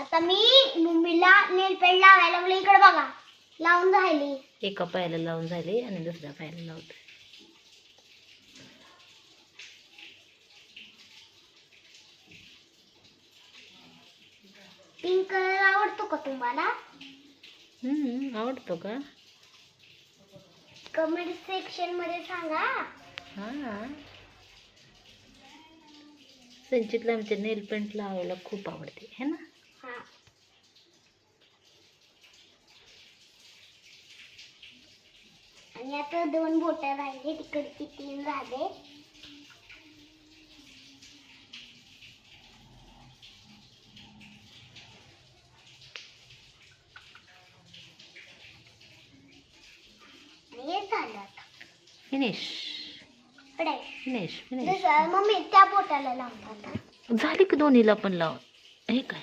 आता मी मम्मीला नेल पेंट लावायला लागले इकडे बघा. लावून राहिली. एका पायाला लावून झाली आणि दुसऱ्या पायाला लावते. पिंक कलर आवडतो का तुम्हाला? हम्म, आवडतो का? कमेंट सेक्शनमध्ये सांगा. हा. संचितला आमच्या नेल पेंट लावायला खूप आवडते है ना हा आणि आता दोन बोट राहिले तिकडची तीन झाले. आणि हे झालं आता. फिनिश. पुढे फिनिश फिनिश दुसरं मम्मी त्या बोटाला लावतात. झाली की दोन्हीला पण लाव हे काय?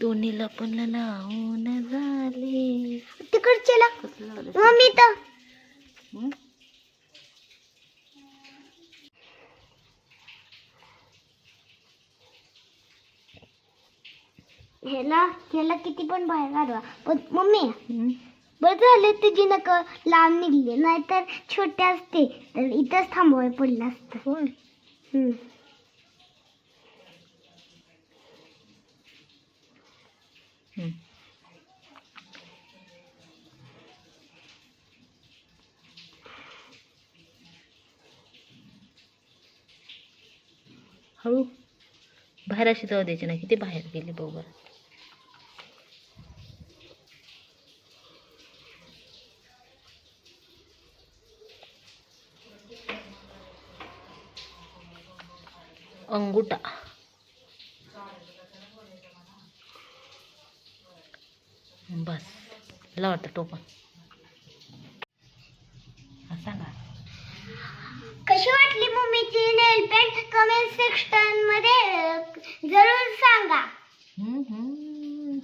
दोन्हीला पण लावून झाली. तिकडच्याला? कसं लावलं मम्मी तर? ह्याला ह्याला किती पण बाहेर काढवा पण मम्मी. बरं झालं तुझी नक लांब निघली नाहीतर छोटे असते तर इथंच थांबवाय पडलं असतं. होय. हळू. बाहेर अशी जाऊ द्यायची नाही किती बाहेर गेली बरोबर अंगुठा. बस लावता टोपण. सांगा. कशी वाटली मम्मीची नेल पेंट? कमेंट सेक्शनमध्ये जरूर सांगा.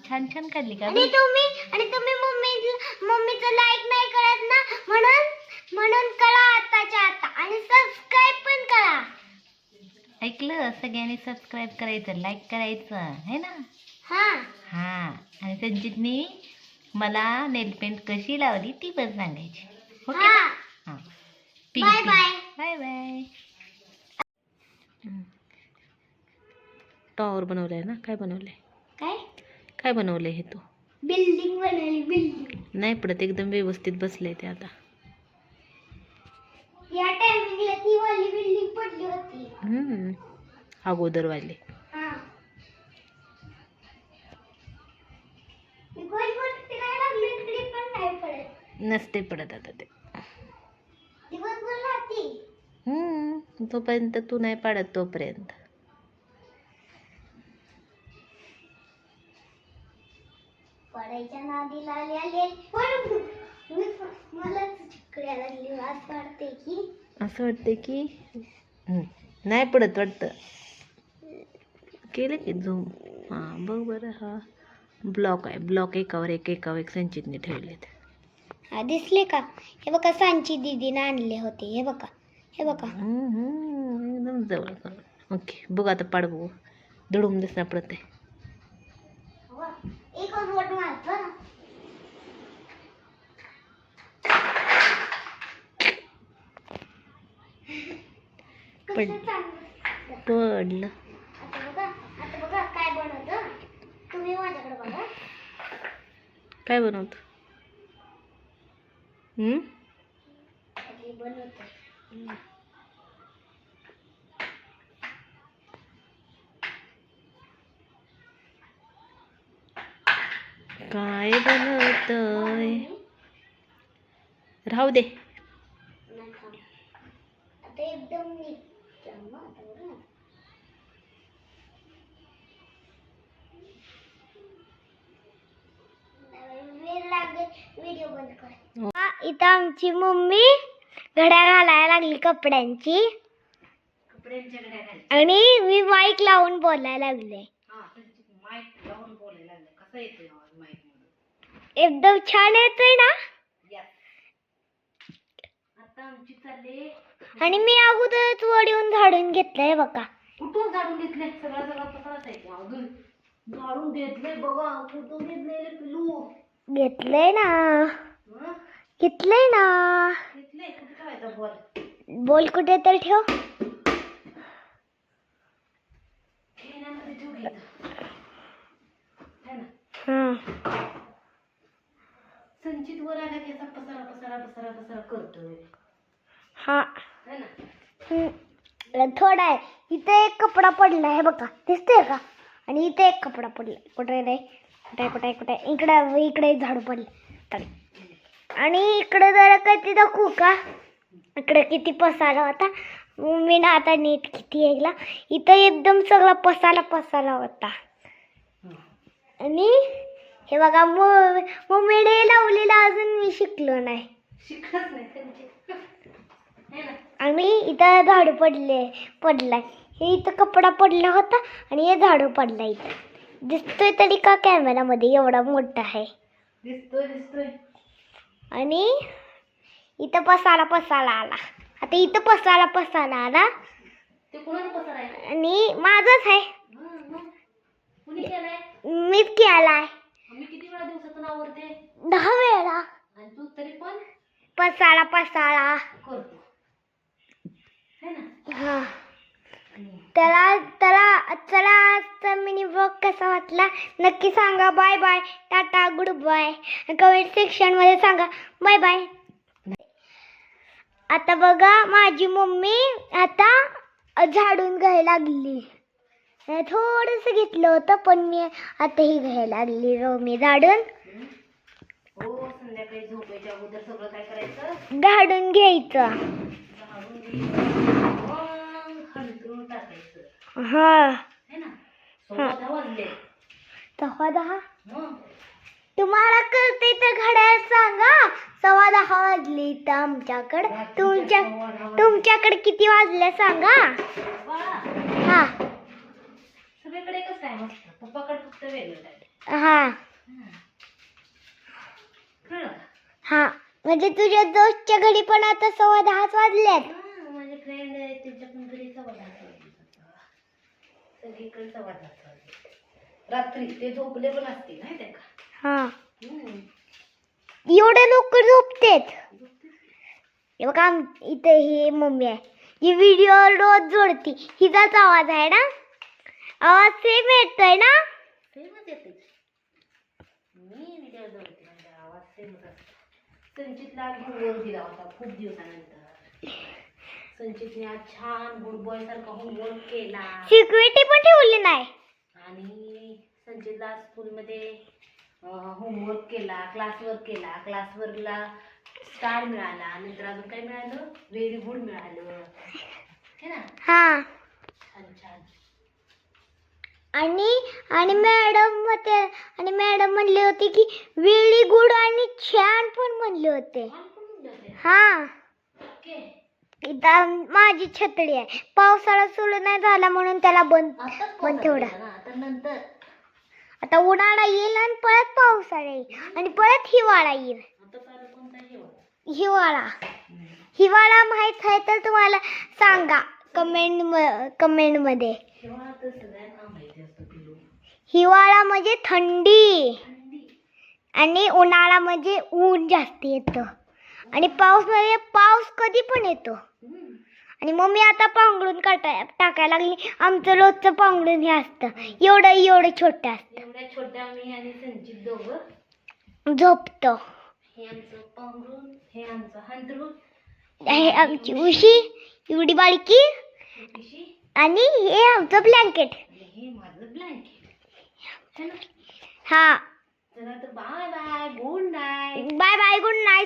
छान छान काढली का आणि तुम्ही आणि तुम्ही मम्मी मम्मीचं लाईक नाही करत ना म्हणून म्हणून करा आताच्या आता आणि सबस्क्राईब पण करा. ऐकलं? सगळ्यांनी सबस्क्राईब करायचं लाईक करायचं है ना? हा. हा. आणि संजितनी मला नेल पेंट कशी लावली ती पण सांगायची. Okay bye bye bye tower बनवलंय ना? काय बनवलंय? काय? काय बनवलंय हे तू? बिल्डिंग बनवली बिल्डिंग. नाही पडत एकदम व्यवस्थित बसलंय ते आता. या टायमिंगला ती वाली बिल्डिंग पडली होती. हम्म. अगोदर वाले. हा. दिवसभर फिरायला लागली? तरी पण नाही पडत. नसते पडत आता ते. राहते. हम्म. तोपर्यंत तू नाही पाडत तोपर्यंत. पडायच्या नादीला आले आले. पण मला चिकड्या लागली. वास वाटते की असं वाटते की? नाही पडत वाटतं. केलं की झूम. हां बघ बरं हा. ब्लॉक आहे. ब्लॉक एकावर एक एकावर एक संचितने ठेवलेत. हा दिसले का? हे बघा सांची दीदीने आणले होते. हे बघा. हे बघा. हम्म, हम्म, एकदम जवळ करून ओके बघ आता पाड बघू दडून दिसणार पडत पड पडलं. काय बनवतं. काय बनवतोय? राहू दे. एकदम इथं आमची मम्मी घड्या घालायला लागली कपड्यांची. आणि मी माईक लावून बोलायला लागले. एकदम छान येतोय ना? आता आमची चालले आणि मी अगोदरच वडीहून झाडून घेतलंय बघा. कुठून झाडून घेतले सगळा सगळा आहे अजून झाडून घेतले बघा. कुठून घेतलेले पिलू घेतलंय ना. हं? घेतलंय ना. घेतले कुठे ठेवायचा बॉल? बोल कुठे तर ठेव. खेळण्यामध्ये ठेव घेत है ना. हा. संचित वर आला की असा पसारा पसारा पसारा पसारा करतोय. हा. थोडा आहे. इथे एक कपडा पडला आहे बघा. दिसतोय का? आणि इथे एक कपडा पडला. कुठे रे? कुठे कुठे कुठे? इकडे इकडे झाडू पडलं. तर आणि इकडे जरा कधी दाखवू का? इकडे किती पसारा होता. मी ना आता नीट किती ऐकला इथं एकदम सगळा पसारा पसारा होता. आणि हे बघा मम्मीने लावलेलं अजून मी शिकलो नाही शिकत नाही संचित है ना आणि इथं झाडू पडले पडलाय. हे इथं कपडा पडला होता आणि हे झाडू पडला इथं. दिसतोय तरी का कॅमेरामध्ये एवढा मोठा आहे? दिसतोय दिसतोय. आणि इथं पसारा पसारा आला. आता इथं पसारा पसारा आला. आणि माझाच आहे. मीच केलाय. दहा वेळा. पसारा पसारा. है. त्याला त्याला चला आजचा मिनी ब्लॉग कसा वाटला? नक्की सांगा. Bye bye tata goodbye comment सेक्शनमध्ये सांगा. बाय बाय आता बघा माझी मम्मी आता झाडून घ्यायला लागली. थोडंसं घेतलं होतं पण मी आता ही घ्यायला लागली. रो मी झाडून. हो झाडून घ्यायचं झाडून घ्यायचं मग हंतरून टाकायचं हा. है ना? सोळा दहा वाजले दहा तुम्हाला कळते तर घड्याळ सांगा. सव्वा दहा वाजले इथं आमच्याकडं. तुमच्या सव्वा दहा वाजले. तुमच्याकडे किती वाजले सांगा. बाळा हा. सगळीकडे एकच टाइम असतो. पप्पाकडे फक्त वेगळं टाइम हा. कळलं का? हा. म्हणजे तुझ्या दोस्तच्या घरी पण आता सव्वा दहाच वाजल्यात हा, माझे फ्रेंड आहे त्यांच्या पण घरी सव्वा दहा वाजले दहा वाजले रात्री ते झोपले पण असतील माहिती का? हा. एवढे लवकर झोपतेत. हे बघा इथे ही मम्मी आहे. ही व्हिडिओ रोज जोडती. हिचाच आवाज आहे ना? आवाज सेम येतोय ना? सेमच येते मी व्हिडिओ जोडते म्हणजे आवाज सेमच असतो. संचितला होमवर्क दिला होता खूप दिवसानंतर. संचितने आज छान गुड बॉय सारखा होमवर्क केला. सिक्युरिटी पण ठेवली नाही. आणि संचितला स्कूलमध्ये होमवर्क केला क्लासवर्क केला. क्लासवर्कला स्टार मिळाला. नंतर अजून काय मिळालं? व्हेरी गुड मिळालं. है ना? हा. छान छान. आणि आणि मॅडम होते आणि मॅडम म्हणले होते की वेळी गुड आणि छान पण म्हणले होते. छान पण म्हणले होते. हा. ओके इथं माझी छत्री आहे. पावसाळा सुरू नाही झाला म्हणून त्याला बंद. आला ना आता नंतर. आता उन्हाळा येईल आणि परत पावसाळा येईल. आणि परत हिवाळा येईल. हिवाळा? हिवाळा. माहीत आहे तर तुम्हाला सांगा कमेंट कमेंटमध्ये. हिवाळा म्हणजे थंडी. थंडी. आणि उन्हाळा म्हणजे ऊन जास्त येतं. आणि पाऊस म्हणजे पाऊस कधी पण येतो. आणि मग मी आता पांघरून काटाय टाकायला लागली. आमचं रोजचं पांघरून हे असतं. एवढं एवढं छोटं असतं. छोटा झोपतो. हे आमची उशी एवढी बाळकी आणि हे आमचं ब्लँकेट ब्लँकेट हा bye bye good night bye bye good night